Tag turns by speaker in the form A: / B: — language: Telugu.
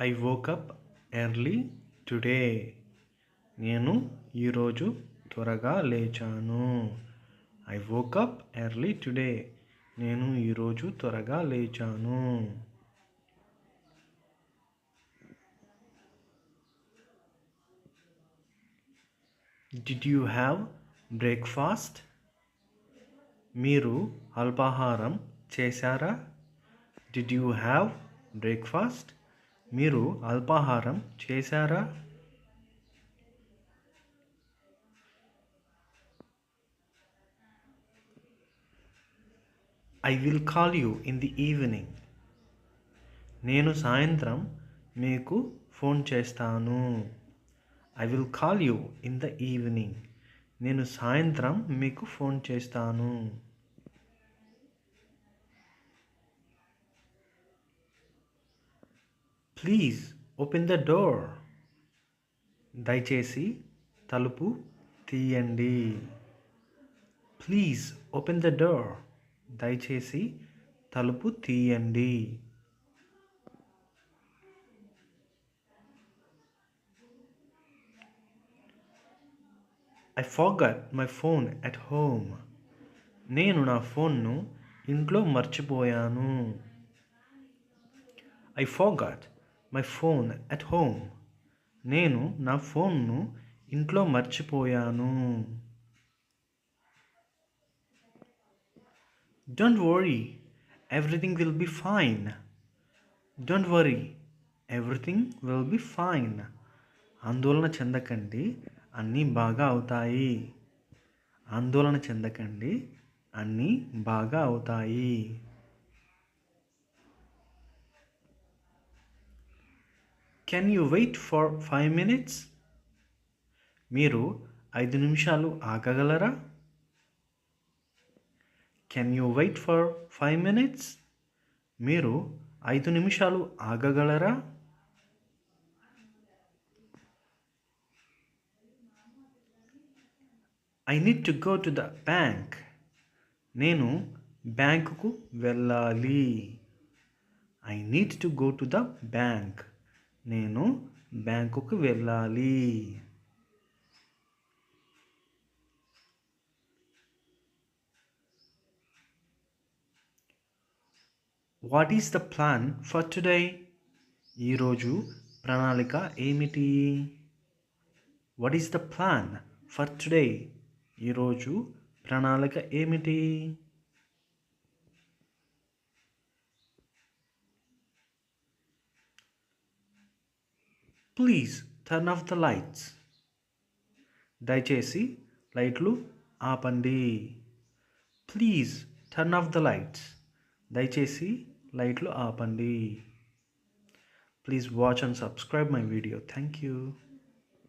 A: ఐ వోకప్ ఎర్లీ టుడే నేను ఈరోజు త్వరగా లేచాను. ఐ వోకప్ ఎర్లీ టుడే నేను ఈరోజు త్వరగా లేచాను. డిడ్ యూ హ్యావ్ బ్రేక్ఫాస్ట్ మీరు అల్పాహారం చేశారా? డిడ్ యూ హ్యావ్ బ్రేక్ఫాస్ట్ మీరు అల్పాహారం చేశారా? I will call you in the evening నేను సాయంత్రం మీకు ఫోన్ చేస్తాను. I will call you in the evening నేను సాయంత్రం మీకు ఫోన్ చేస్తాను. Please open the door. దయచేసి తలుపు తీయండి. Please open the door. దయచేసి తలుపు తీయండి. I forgot my phone at home నేను నా ఫోన్ను ఇంట్లో మర్చిపోయాను. I forgot my phone at home. నేను నా ఫోన్ను ఇంట్లో మర్చిపోయాను. Don't worry everything will be fine don't worry everything will be fine ఆందోళన చెందకండి అన్నీ బాగా అవుతాయి. ఆందోళన చెందకండి అన్నీ బాగా అవుతాయి. Can you wait for five minutes మీరు ఐదు నిమిషాలు ఆగగలరా? Can you wait for five minutes మీరు ఐదు నిమిషాలు ఆగగలరా? I need to go to the bank నేను బ్యాంకుకు వెళ్ళాలి. I need to go to the bank నేను బ్యాంకుకు వెళ్ళాలి. What is the plan for today ఈరోజు ప్రణాళిక ఏమిటి? What is the plan for today ఈరోజు ప్రణాళిక ఏమిటి? Please turn off the lights. దయచేసి లైట్లు ఆపండి. Please turn off the lights. దయచేసి లైట్లు ఆపండి. Please watch and subscribe my video. Thank you.